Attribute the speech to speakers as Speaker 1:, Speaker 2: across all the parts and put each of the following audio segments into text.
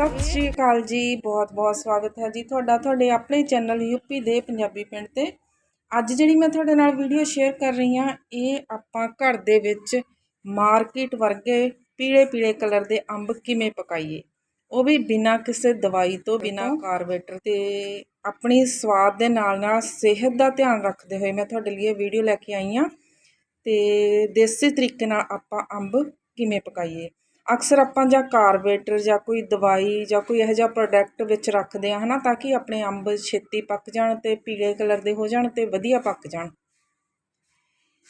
Speaker 1: ਸਤਿ ਸ਼੍ਰੀ ਅਕਾਲ ਜੀ ਬਹੁਤ ਬਹੁਤ ਸਵਾਗਤ ਹੈ ਜੀ ਤੁਹਾਡਾ ਤੁਹਾਡੇ ਆਪਣੇ ਚੈਨਲ ਯੂਪੀ ਦੇ ਪੰਜਾਬੀ ਪਿੰਡ ਤੇ। ਅੱਜ ਜਿਹੜੀ ਮੈਂ ਤੁਹਾਡੇ ਨਾਲ ਵੀਡੀਓ ਸ਼ੇਅਰ ਕਰ ਰਹੀ ਹਾਂ ਇਹ ਆਪਾਂ ਘਰ ਦੇ ਵਿੱਚ ਮਾਰਕੀਟ ਵਰਗੇ ਪੀਲੇ ਪੀਲੇ ਕਲਰ ਦੇ ਅੰਬ ਕਿਵੇਂ ਪਕਾਈਏ? ਉਹ ਵੀ ਬਿਨਾਂ ਕਿਸੇ ਦਵਾਈ ਤੋਂ ਬਿਨਾਂ ਕਾਰਬੇਟਰ ਤੇ ਆਪਣੀ ਸਵਾਦ ਦੇ ਨਾਲ ਨਾਲ ਸਿਹਤ ਦਾ ਧਿਆਨ ਰੱਖਦੇ ਹੋਏ ਮੈਂ ਤੁਹਾਡੇ ਲਈ ਇਹ ਵੀਡੀਓ ਲੈ ਕੇ ਆਈ ਹਾਂ। ਤੇ ਦੇਸੀ ਤਰੀਕੇ ਨਾਲ ਆਪਾਂ ਅੰਬ ਕਿਵੇਂ ਪਕਾਈਏ? ਅਕਸਰ ਆਪਾਂ ਜਾਂ ਕਾਰਬੇਟਰ ਜਾਂ ਕੋਈ ਦਵਾਈ ਜਾਂ ਕੋਈ ਇਹੋ ਜਿਹਾ ਪ੍ਰੋਡਕਟ ਵਿੱਚ ਰੱਖਦੇ ਆ ਹਨਾ ਤਾਂ ਕਿ ਆਪਣੇ ਅੰਬ ਛੇਤੀ ਪੱਕ ਜਾਣ ਤੇ ਪੀਲੇ ਕਲਰ ਦੇ ਹੋ ਜਾਣ ਤੇ ਵਧੀਆ ਪੱਕ ਜਾਣ।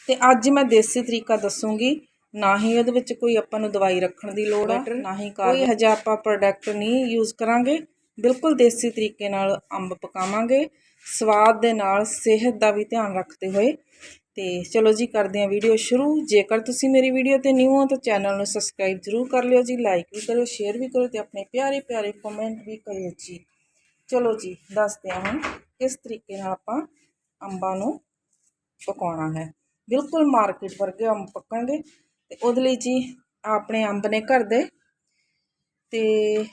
Speaker 1: ਤੇ ਅੱਜ ਮੈਂ ਦੇਸੀ ਤਰੀਕਾ ਦੱਸੂਗੀ। ਨਾ ਹੀ ਉਹਦੇ ਵਿੱਚ ਕੋਈ ਆਪਾਂ ਨੂੰ ਦਵਾਈ ਰੱਖਣ ਦੀ ਲੋੜ ਹੈ ਨਾ ਹੀ ਕੋਈ ਇਹੋ ਜਿਹਾ ਆਪਾਂ ਪ੍ਰੋਡਕਟ ਨਹੀਂ ਯੂਜ਼ ਕਰਾਂਗੇ। ਬਿਲਕੁਲ ਦੇਸੀ ਤਰੀਕੇ ਨਾਲ ਅੰਬ ਪਕਾਵਾਂਗੇ। ਸਵਾਦ ਦੇ ਨਾਲ ਸਿਹਤ ਦਾ ਵੀ ਧਿਆਨ ਰੱਖਦੇ ਹੋਏ। ਤੇ ਚਲੋ ਜੀ, ਕਰਦੇ ਹਾਂ ਵੀਡੀਓ ਸ਼ੁਰੂ। ਜੇਕਰ ਤੁਸੀਂ ਮੇਰੀ ਵੀਡੀਓ ਤੇ ਨਿਊ ਹੋ ਤਾਂ ਚੈਨਲ ਨੂੰ ਸਬਸਕ੍ਰਾਈਬ ਜ਼ਰੂਰ ਕਰ ਲਿਓ ਜੀ ਲਾਈਕ ਵੀ ਕਰਿਓ ਸ਼ੇਅਰ ਵੀ ਕਰਿਓ ਤੇ ਆਪਣੇ ਪਿਆਰੇ ਪਿਆਰੇ ਕਮੈਂਟ ਵੀ ਕਰਿਓ ਜੀ। ਚਲੋ ਜੀ, ਦੱਸਦੇ ਹਾਂ ਹੁਣ ਕਿਸ ਤਰੀਕੇ ਨਾਲ ਆਪਾਂ ਅੰਬਾਂ ਨੂੰ ਪਕਾਉਣਾ ਹੈ। ਬਿਲਕੁਲ ਮਾਰਕੀਟ ਵਰਗੇ ਅੰਬ ਪੱਕਣਗੇ ਤੇ ਉਹਦੇ ਲਈ ਜੀ ਆਪਣੇ ਅੰਬ ਨੇ ਘਰ ਦੇ ਤੇ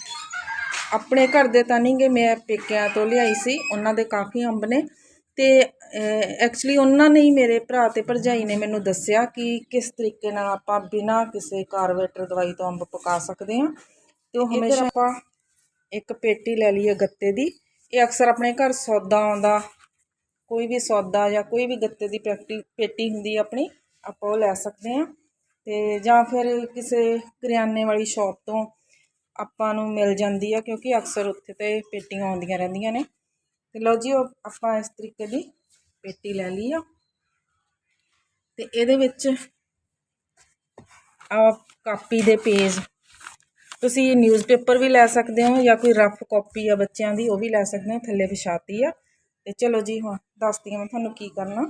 Speaker 1: ਆਪਣੇ ਘਰ ਦੇ ਤਾਂ ਨਹੀਂਗੇ ਮੈਂ ਪੇਕਿਆਂ ਤੋਂ ਲਿਆਈ ਸੀ, ਉਹਨਾਂ ਦੇ ਕਾਫੀ ਅੰਬ ਨੇ। ਤੇ ਐਕਚੁਅਲੀ ਉਹਨਾਂ ਨੇ ਹੀ ਮੇਰੇ ਭਰਾ ਤੇ ਭਰਜਾਈ ਨੇ ਮੈਨੂੰ ਦੱਸਿਆ ਕਿ ਕਿਸ ਤਰੀਕੇ ਨਾਲ ਆਪਾਂ ਬਿਨਾਂ ਕਿਸੇ ਕਾਰਬੇਟਰ ਦਵਾਈ ਤੋਂ ਅੰਬ ਪਕਾ ਸਕਦੇ ਹਾਂ ਤੇ ਉਹ ਹਮੇਸ਼ਾ ਆਪਾਂ ਇੱਕ ਪੇਟੀ ਲੈ ਲਈਏ ਗੱਤੇ ਦੀ। ਇਹ ਅਕਸਰ ਆਪਣੇ ਘਰ ਸੌਦਾ ਆਉਂਦਾ ਕੋਈ ਵੀ ਸੌਦਾ ਜਾਂ ਕੋਈ ਵੀ ਗੱਤੇ ਦੀ ਪੈਕਟੀ ਪੇਟੀ ਹੁੰਦੀ ਆਪਣੀ ਆਪਾਂ ਉਹ ਲੈ ਸਕਦੇ ਹਾਂ। ਤੇ ਜਾਂ ਫਿਰ ਕਿਸੇ ਕਰਿਆਨੇ ਵਾਲੀ ਸ਼ਾਪ ਤੋਂ ਆਪਾਂ ਨੂੰ ਮਿਲ ਜਾਂਦੀ ਆ ਕਿਉਂਕਿ ਅਕਸਰ ਉੱਥੇ ਤੇ ਪੇਟੀਆਂ ਆਉਂਦੀਆਂ ਰਹਿੰਦੀਆਂ ਨੇ। ਤੇ ਲਓ ਜੀ, ਉਹ ਆਪਾਂ ਇਸ ਤਰੀਕੇ ਦੀ ਪੇਟੀ ਲੈ ਲਈ ਆ। ਤੇ ਇਹਦੇ ਵਿੱਚ ਆ ਕਾਪੀ ਦੇ ਪੇਜ, ਤੁਸੀਂ ਨਿਊਜ਼ਪੇਪਰ ਵੀ ਲੈ ਸਕਦੇ ਹੋ ਜਾਂ ਕੋਈ ਰਫ ਕਾਪੀ ਆ ਬੱਚਿਆਂ ਦੀ, ਉਹ ਵੀ ਲੈ ਸਕਦੇ ਹੋ, ਥੱਲੇ ਵਿਛਾਤੀ ਆ। ਤੇ ਚਲੋ ਜੀ ਹਾਂ ਦੱਸਦੀ ਹਾਂ ਮੈਂ ਤੁਹਾਨੂੰ ਕੀ ਕਰਨਾ।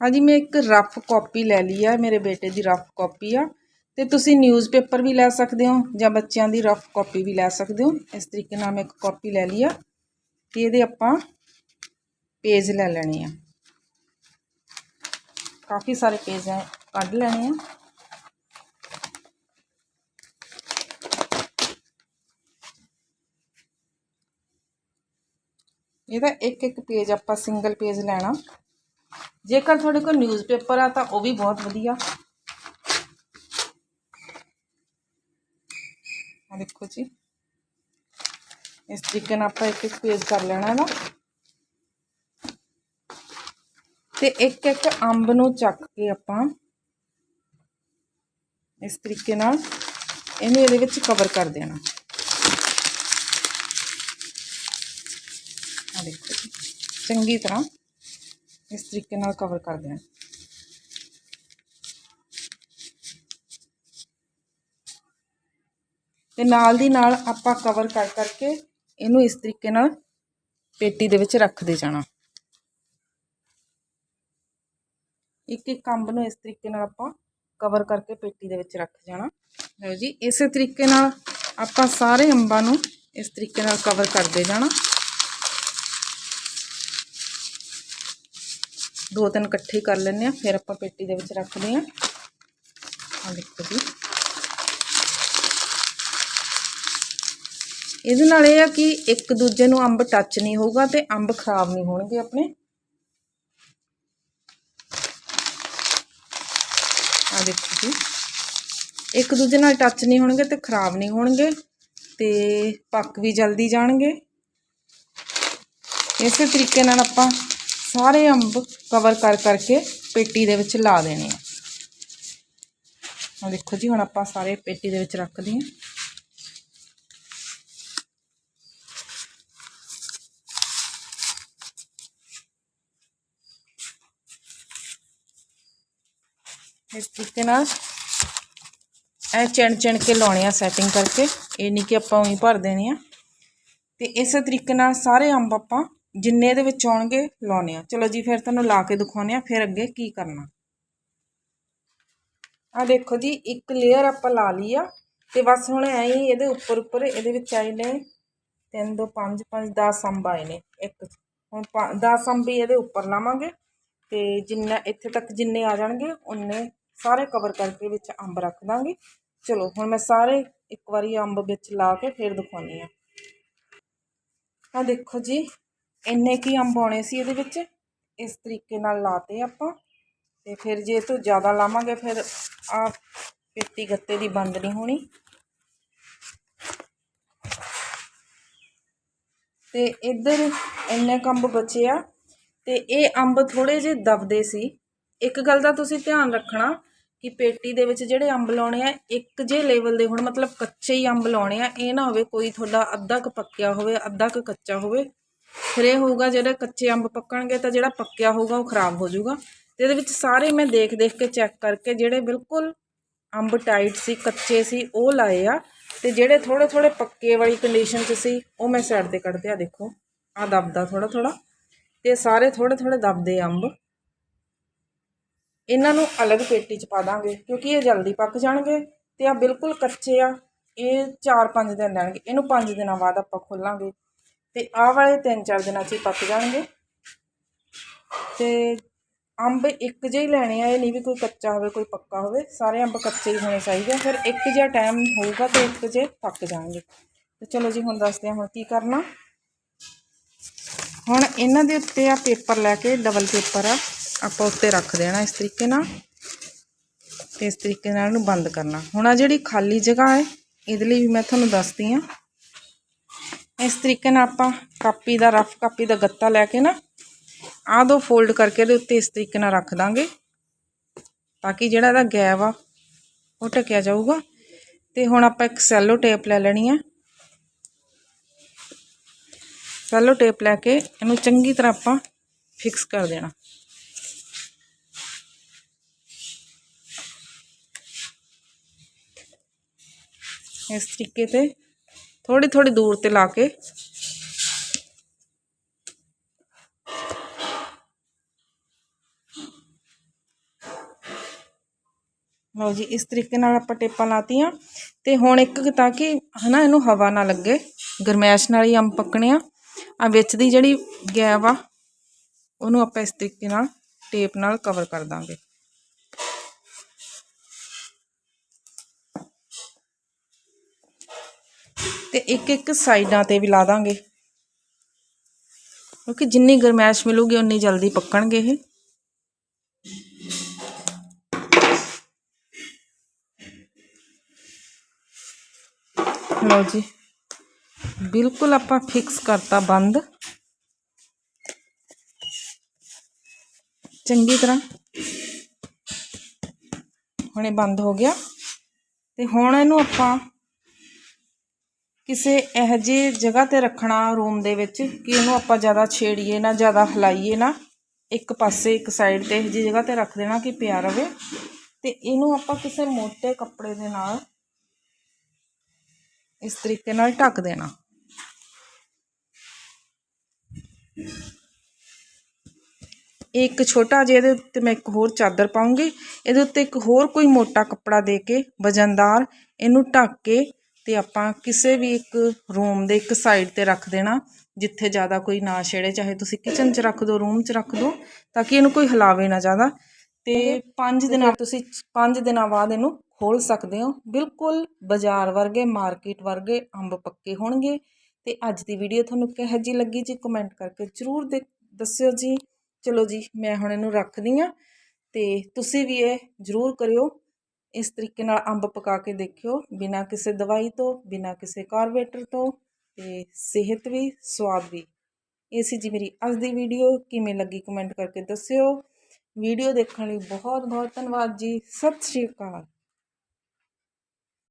Speaker 1: ਹਾਂਜੀ, ਮੈਂ ਇੱਕ ਰਫ ਕਾਪੀ ਲੈ ਲਈ ਆ, ਮੇਰੇ ਬੇਟੇ ਦੀ ਰਫ ਕਾਪੀ ਆ। ਤੇ ਤੁਸੀਂ ਨਿਊਜ਼ਪੇਪਰ ਵੀ ਲੈ ਸਕਦੇ ਹੋ ਜਾਂ ਬੱਚਿਆਂ ਦੀ ਰਫ ਕਾਪੀ ਵੀ ਲੈ ਸਕਦੇ ਹੋ। ਇਸ ਤਰੀਕੇ ਨਾਲ ਮੈਂ ਇੱਕ ਕਾਪੀ ਲੈ ਲਈ ਆ। ਤੇ ਇਹਦੇ ਆਪਾਂ ਪੇਜ ਲੈ ਲੈਣੇ ਆ ਕਾਫੀ ਸਾਰੇ ਪੇਜ ਹੈ ਕੱਢ ਲੈਣੇ ਆ ਇਹਦਾ ਇੱਕ ਇੱਕ ਪੇਜ ਆਪਾਂ ਸਿੰਗਲ ਪੇਜ ਲੈਣਾ ਜੇਕਰ ਤੁਹਾਡੇ ਕੋਲ ਨਿਊਜ਼ਪੇਪਰ ਆ ਤਾਂ ਉਹ ਵੀ ਬਹੁਤ ਵਧੀਆ ਆ ਦੇਖੋ ਜੀ ਇਸ ਤਰੀਕੇ ਨਾਲ ਆਪਾਂ ਇੱਕ ਇੱਕ ਪੇਜ ਕਰ ਲੈਣਾ ਨਾ। ਤੇ ਇੱਕ ਇੱਕ ਅੰਬ ਨੂੰ ਚੱਕ ਕੇ ਆਪਾਂ ਇਸ ਤਰੀਕੇ ਨਾਲ ਇਹਨੂੰ ਇਹਦੇ ਵਿੱਚ ਕਵਰ ਕਰ ਦੇਣਾ। ਆ ਦੇਖੋ ਚੰਗੀ ਤਰ੍ਹਾਂ ਇਸ ਤਰੀਕੇ ਨਾਲ ਕਵਰ ਕਰ ਦੇਣਾ। ਤੇ ਨਾਲ ਦੀ ਨਾਲ ਆਪਾਂ ਕਵਰ ਕਰ ਕਰਕੇ ਇਹਨੂੰ ਇਸ ਤਰੀਕੇ ਨਾਲ ਪੇਟੀ ਦੇ ਵਿੱਚ ਰੱਖਦੇ ਜਾਣਾ। ਇੱਕ ਇੱਕ ਅੰਬ ਨੂੰ ਇਸ ਤਰੀਕੇ ਨਾਲ ਆਪਾਂ ਕਵਰ ਕਰਕੇ ਪੇਟੀ ਦੇ ਵਿੱਚ ਰੱਖ ਜਾਣਾ। ਲਓ ਜੀ, ਇਸੇ ਤਰੀਕੇ ਨਾਲ ਆਪਾਂ ਸਾਰੇ ਅੰਬਾਂ ਨੂੰ ਇਸ ਤਰੀਕੇ ਨਾਲ ਕਵਰ ਕਰਦੇ ਜਾਣਾ। ਦੋ ਤਿੰਨ ਇਕੱਠੇ ਕਰ ਲੈਂਦੇ ਆ ਫਿਰ ਆਪਾਂ ਪੇਟੀ ਦੇ ਵਿੱਚ ਰੱਖਦੇ ਆ ਆ ਦੇਖੋ ਜੀ। ਇਹਦੇ ਨਾਲ ਇਹ ਆ ਕਿ ਇੱਕ ਦੂਜੇ ਨੂੰ ਅੰਬ ਟੱਚ ਨਹੀਂ ਹੋਊਗਾ ਤੇ ਅੰਬ ਖਰਾਬ ਨਹੀਂ ਹੋਣਗੇ ਆਪਣੇ। ਆ ਦੇਖੋ ਜੀ। ਇੱਕ ਦੂਜੇ ਨਾਲ ਟੱਚ ਨਹੀਂ ਹੋਣਗੇ ਤੇ ਖਰਾਬ ਨਹੀਂ ਹੋਣਗੇ ਤੇ ਪੱਕ ਵੀ ਜਲਦੀ ਜਾਣਗੇ। ਇਸੇ ਤਰੀਕੇ ਨਾਲ ਆਪਾਂ ਸਾਰੇ ਅੰਬ ਕਵਰ ਕਰ ਕਰਕੇ ਪੇਟੀ ਦੇ ਵਿੱਚ ਲਾ ਦੇਣੇ ਆ। ਆ ਦੇਖੋ ਜੀ, ਹੁਣ ਆਪਾਂ ਸਾਰੇ ਪੇਟੀ ਦੇ ਵਿੱਚ ਰੱਖਦੇ ਹਾਂ ਇਸ ਤਰੀਕੇ ਨਾਲ ਇਹ ਚਿਣ ਚਿਣ ਕੇ ਲਾਉਣੇ ਆ ਸੈਟਿੰਗ ਕਰਕੇ। ਇਹ ਨਹੀਂ ਕਿ ਆਪਾਂ ਉਹੀ ਭਰ ਦੇਣੇ ਆ। ਤੇ ਇਸੇ ਤਰੀਕੇ ਨਾਲ ਸਾਰੇ ਅੰਬ ਆਪਾਂ ਜਿੰਨੇ ਦੇ ਵਿੱਚ ਆਉਣਗੇ ਲਾਉਣੇ ਆ। ਚਲੋ ਜੀ, ਫਿਰ ਤੁਹਾਨੂੰ ਲਾ ਕੇ ਦਿਖਾਉਣੇ ਆ, ਫਿਰ ਅੱਗੇ ਕੀ ਕਰਨਾ। ਆ ਦੇਖੋ ਜੀ, ਇੱਕ ਲੇਅਰ ਆਪਾਂ ਲਾ ਲਈ ਆ। ਤੇ ਬਸ ਹੁਣ ਐਂ ਹੀ ਇਹਦੇ ਉੱਪਰ ਉੱਪਰ ਇਹਦੇ ਵਿੱਚ ਆਏ ਨੇ 3 2 5 5 10 ਅੰਬ ਆਏ ਨੇ। ਇੱਕ ਹੁਣ 10 ਅੰਬ ਹੀ ਇਹਦੇ ਉੱਪਰ ਲਾਵਾਂਗੇ। ਤੇ ਜਿੰਨਾ ਇੱਥੇ ਤੱਕ ਜਿੰਨੇ ਆ ਜਾਣਗੇ ਉਨੇ ਸਾਰੇ ਕਵਰ ਕਰਕੇ ਵਿੱਚ ਅੰਬ ਰੱਖ ਦਾਂਗੇ। ਚਲੋ, ਹੁਣ ਮੈਂ ਸਾਰੇ ਇੱਕ ਵਾਰੀ ਅੰਬ ਵਿੱਚ ਲਾ ਕੇ ਫਿਰ ਦਿਖਾਉਂਦੀ ਆ ਆ ਦੇਖੋ ਜੀ, ਇੰਨੇ ਕੀ ਅੰਬ ਆਉਣੇ ਸੀ ਇਹਦੇ ਵਿੱਚ। ਇਸ ਤਰੀਕੇ ਨਾਲ ਲਾਤੇ ਆਪਾਂ। ਤੇ ਫਿਰ ਜੇ ਤੋਂ ਜ਼ਿਆਦਾ ਲਾਵਾਂਗੇ, ਫਿਰ ਆ ਪੇਟੀ ਗੱਤੇ ਦੀ ਬੰਦ ਨਹੀਂ ਹੋਣੀ। ਤੇ ਇੱਧਰ ਇੰਨੇ ਕੁ ਅੰਬ ਬਚੇ ਆ। ਤੇ ਇਹ ਅੰਬ ਥੋੜੇ ਜਿਹੇ ਦਬਦੇ ਸੀ। ਇੱਕ ਗੱਲ ਦਾ ਤੁਸੀਂ ਧਿਆਨ ਰੱਖਣਾ ਕਿ ਪੇਟੀ ਦੇ ਵਿੱਚ ਜਿਹੜੇ ਅੰਬ ਲਾਉਣੇ ਆ, ਇੱਕ ਜੇ ਲੈਵਲ ਦੇ ਹੁਣ, ਮਤਲਬ ਕੱਚੇ ਹੀ ਅੰਬ ਲਾਉਣੇ ਆ, ਇਹ ਨਾ ਹੋਵੇ ਕੋਈ ਤੁਹਾਡਾ ਅੱਧਾ ਕੁ ਪੱਕਿਆ ਹੋਵੇ, ਅੱਧਾ ਕੁ ਕੱਚਾ ਹੋਵੇ। ਫਿਰ ਇਹ ਹੋਊਗਾ ਜਿਹੜੇ ਕੱਚੇ ਅੰਬ ਪੱਕਣਗੇ ਤਾਂ ਜਿਹੜਾ ਪੱਕਿਆ ਹੋਊਗਾ ਉਹ ਖਰਾਬ ਹੋ ਜਾਊਗਾ। ਤੇ ਇਹਦੇ ਵਿੱਚ ਸਾਰੇ ਮੈਂ ਦੇਖ ਦੇਖ ਕੇ ਚੈੱਕ ਕਰਕੇ ਜਿਹੜੇ ਬਿਲਕੁਲ ਅੰਬ ਟਾਈਟ ਸੀ, ਕੱਚੇ ਸੀ, ਉਹ ਲਾਏ ਆ। ਤੇ ਜਿਹੜੇ ਥੋੜੇ ਥੋੜੇ ਪੱਕੇ ਵਾਲੀ ਕੰਡੀਸ਼ਨ 'ਚ ਸੀ, ਉਹ ਮੈਂ ਸਾਈਡ ਤੇ ਕੱਢਦੇ ਆ, ਦੇਖੋ। ਆ ਦਬਦਾ ਥੋੜਾ ਥੋੜਾ ਤੇ ਸਾਰੇ ਥੋੜੇ ਥੋੜੇ ਦਬਦੇ ਅੰਬ। ਇਹਨਾਂ ਨੂੰ ਅਲੱਗ ਪੇਟੀ 'ਚ ਪਾ ਦਾਂਗੇ, ਕਿਉਂਕਿ ਇਹ ਜਲਦੀ ਪੱਕ ਜਾਣਗੇ ਤੇ ਆ ਬਿਲਕੁਲ ਕੱਚੇ ਆ, ਇਹ 4-5 ਦਿਨ ਲੈਣਗੇ ਇਹਨੂੰ 5 ਦਿਨਾਂ ਬਾਅਦ ਆਪਾਂ ਖੋਲਾਂਗੇ ਤੇ ਆਹ ਵਾਲੇ 3-4 ਦਿਨਾਂ 'ਚ ਹੀ ਪੱਕ ਜਾਣਗੇ। ਤੇ ਅੰਬ ਇੱਕ ਜਿਹੇ ਹੀ ਲੈਣੇ ਆ, ਇਹ ਨਹੀਂ ਵੀ ਕੋਈ ਕੱਚਾ ਹੋਵੇ, ਕੋਈ ਪੱਕਾ ਹੋਵੇ, ਸਾਰੇ ਅੰਬ ਕੱਚੇ ਹੀ ਹੋਣੇ ਚਾਹੀਦੇ ਆ, ਫਿਰ ਇੱਕ ਜਿਹਾ ਟਾਈਮ ਹੋਊਗਾ ਤੇ ਇੱਕ ਜਿਹੇ ਪੱਕ ਜਾਣਗੇ। ਤੇ ਚਲੋ ਜੀ, ਹੁਣ ਦੱਸਦੇ ਹਾਂ ਹੁਣ ਕੀ ਕਰਨਾ। ਹੁਣ ਇਹਨਾਂ ਦੇ ਉੱਤੇ ਆ ਪੇਪਰ ਲੈ ਕੇ, ਡਬਲ ਪੇਪਰ ਆ। ਆਪਾਂ ਉੱਤੇ ਰੱਖ ਦੇਣਾ ਇਸ ਤਰੀਕੇ ਨਾਲ ਤੇ ਇਸ ਤਰੀਕੇ ਨਾਲ ਇਹਨੂੰ ਬੰਦ ਕਰਨਾ। ਹੁਣ ਆ ਜਿਹੜੀ ਖਾਲੀ ਜਗ੍ਹਾ ਹੈ, ਇਹਦੇ ਲਈ ਵੀ ਮੈਂ ਤੁਹਾਨੂੰ ਦੱਸਦੀ ਆ ਇਸ ਤਰੀਕੇ ਨਾਲ ਆਪਾਂ ਕਾਪੀ ਦਾ, ਰਫ ਕਾਪੀ ਦਾ ਗੱਤਾ ਲੈ ਕੇ ਨਾ, ਆਹ ਦੋ ਫੋਲਡ ਕਰਕੇ ਇਹਦੇ ਉੱਤੇ ਇਸ ਤਰੀਕੇ ਨਾਲ ਰੱਖ ਦਾਂਗੇ। ਤਾਂ ਕਿ ਜਿਹੜਾ ਇਹਦਾ ਗੈਪ ਆ, ਉਹ ਟਕਿਆ ਜਾਊਗਾ। ਤੇ ਹੁਣ ਆਪਾਂ ਇੱਕ ਸੈਲੋ ਟੇਪ ਲੈ ਲੈਣੀ ਆ ਸੈਲੋ ਟੇਪ ਲੈ ਕੇ ਇਹਨੂੰ ਚੰਗੀ ਤਰ੍ਹਾਂ ਆਪਾਂ ਫਿਕਸ ਕਰ ਦੇਣਾ। ਇਸ ਤਰੀਕੇ ਤੇ। ਥੋੜੀ ਥੋੜੀ ਦੂਰ ਤੇ ਲਾ ਕੇ। ਲਓ ਜੀ, ਇਸ ਤਰੀਕੇ ਨਾਲ ਆਪਾਂ ਟੇਪਾਂ ਲਾਤੀਆਂ। ਤੇ ਹੁਣ ਇੱਕ ਤਾਂ ਕਿ ਹਨਾ, ਇਹਨੂੰ ਹਵਾ ਨਾ ਲੱਗੇ। ਗਰਮੈਸ਼ ਨਾਲ ਹੀ ਅੰਬ ਪੱਕਣੇ ਆ। ਆ ਵਿੱਚ ਦੀ ਜਿਹੜੀ ਗੈਪ ਆ, ਉਹਨੂੰ ਆਪਾਂ ਇਸ ਤਰੀਕੇ ਨਾਲ ਟੇਪ ਨਾਲ ਕਵਰ ਕਰ ਦਾਂਗੇ। ਤੇ ਇੱਕ ਇੱਕ ਸਾਈਡਾਂ ਤੇ ਵੀ ਲਾ ਦਾਂਗੇ। ਕਿਉਂਕਿ ਜਿੰਨੀ ਗਰਮੈਸ਼ ਮਿਲੂਗੀ ਉਨੀ ਜਲਦੀ ਪੱਕਣਗੇ ਇਹ। ਲਓ ਜੀ, ਬਿਲਕੁਲ ਆਪਾਂ ਫਿਕਸ ਕਰਤਾ ਬੰਦ। ਚੰਗੀ ਤਰ੍ਹਾਂ ਹੁਣੇ ਬੰਦ ਹੋ ਗਿਆ। ਤੇ ਹੁਣ ਇਹਨੂੰ ਆਪਾਂ ਕਿਸੇ ਇਹੋ ਜਿਹੀ ਜਗ੍ਹਾ ਤੇ ਰੱਖਣਾ ਰੂਮ ਦੇ ਵਿੱਚ ਕਿ ਇਹਨੂੰ ਆਪਾਂ ਜ਼ਿਆਦਾ ਛੇੜੀਏ ਨਾ, ਜ਼ਿਆਦਾ ਹਿਲਾਈਏ ਨਾ, ਇੱਕ ਪਾਸੇ, ਇੱਕ ਸਾਈਡ ਤੇ ਇਹੋ ਜਿਹੀ ਜਗ੍ਹਾ ਤੇ ਰੱਖ ਦੇਣਾ ਕਿ ਪਿਆ ਰਵੇ ਤੇ ਇਹਨੂੰ ਆਪਾਂ ਕਿਸੇ ਮੋਟੇ ਕੱਪੜੇ ਦੇ ਨਾਲ ਇਸ ਤਰੀਕੇ ਨਾਲ ਢੱਕ ਦੇਣਾ। ਇੱਕ ਛੋਟਾ ਜਿਹਾ ਇਹਦੇ ਉੱਤੇ ਮੈਂ ਇੱਕ ਹੋਰ ਚਾਦਰ ਪਾਉਂਗੀ। ਇਹਦੇ ਉੱਤੇ ਇੱਕ ਹੋਰ ਕੋਈ ਮੋਟਾ ਕੱਪੜਾ ਦੇ ਕੇ ਵਜਨਦਾਰ ਇਹਨੂੰ ਢੱਕ ਕੇ ਤੇ ਆਪਾਂ ਕਿਸੇ ਵੀ ਇੱਕ ਰੂਮ ਦੇ ਇੱਕ ਸਾਈਡ ਤੇ ਰੱਖ ਦੇਣਾ, ਜਿੱਥੇ ਜ਼ਿਆਦਾ ਕੋਈ ਨਾ ਛੇੜੇ, ਚਾਹੇ ਤੁਸੀਂ ਕਿਚਨ 'ਚ ਰੱਖ ਦਿਓ ਰੂਮ 'ਚ ਰੱਖ ਦਿਓ ਤਾਂ ਕਿ ਇਹਨੂੰ ਕੋਈ ਹਿਲਾਵੇ ਨਾ ਜ਼ਿਆਦਾ। ਤੇ 5 ਦਿਨਾਂ, ਤੁਸੀਂ 5 ਦਿਨਾਂ ਬਾਅਦ ਇਹਨੂੰ ਖੋਲ ਸਕਦੇ ਹੋ। ਬਿਲਕੁਲ ਬਾਜ਼ਾਰ ਵਰਗੇ ਮਾਰਕੀਟ ਵਰਗੇ, ਅੰਬ ਪੱਕੇ ਹੋਣਗੇ। ਤੇ ਅੱਜ ਦੀ ਵੀਡੀਓ ਤੁਹਾਨੂੰ ਕਿਹੋ ਜਿਹੀ ਲੱਗੀ ਜੀ ਕਮੈਂਟ ਕਰਕੇ ਜ਼ਰੂਰ ਦੱਸਿਓ ਜੀ। ਚਲੋ ਜੀ, ਮੈਂ ਹੁਣ ਇਹਨੂੰ ਰੱਖਦੀ ਆ ਤੇ ਤੁਸੀਂ ਵੀ ਇਹ ਜ਼ਰੂਰ ਕਰਿਓ। ਇਸ ਤਰੀਕੇ ਨਾਲ ਅੰਬ ਪਕਾ ਕੇ ਦੇਖਿਓ, ਬਿਨਾਂ ਕਿਸੇ ਦਵਾਈ ਤੋਂ, ਬਿਨਾਂ ਕਿਸੇ ਕਾਰਬੇਟਰ ਤੋਂ ਤੇ ਸਿਹਤ ਵੀ ਸਵਾਦ ਵੀ। ਇਹ ਸੀ ਜੀ ਮੇਰੀ ਅੱਜ ਦੀ ਵੀਡੀਓ ਕਿਵੇਂ ਲੱਗੀ ਕਮੈਂਟ ਕਰਕੇ ਦੱਸਿਓ। ਵੀਡੀਓ ਦੇਖਣ ਲਈ ਬਹੁਤ ਬਹੁਤ ਧੰਨਵਾਦ ਜੀ, ਸਤਿ ਸ਼੍ਰੀ ਅਕਾਲ।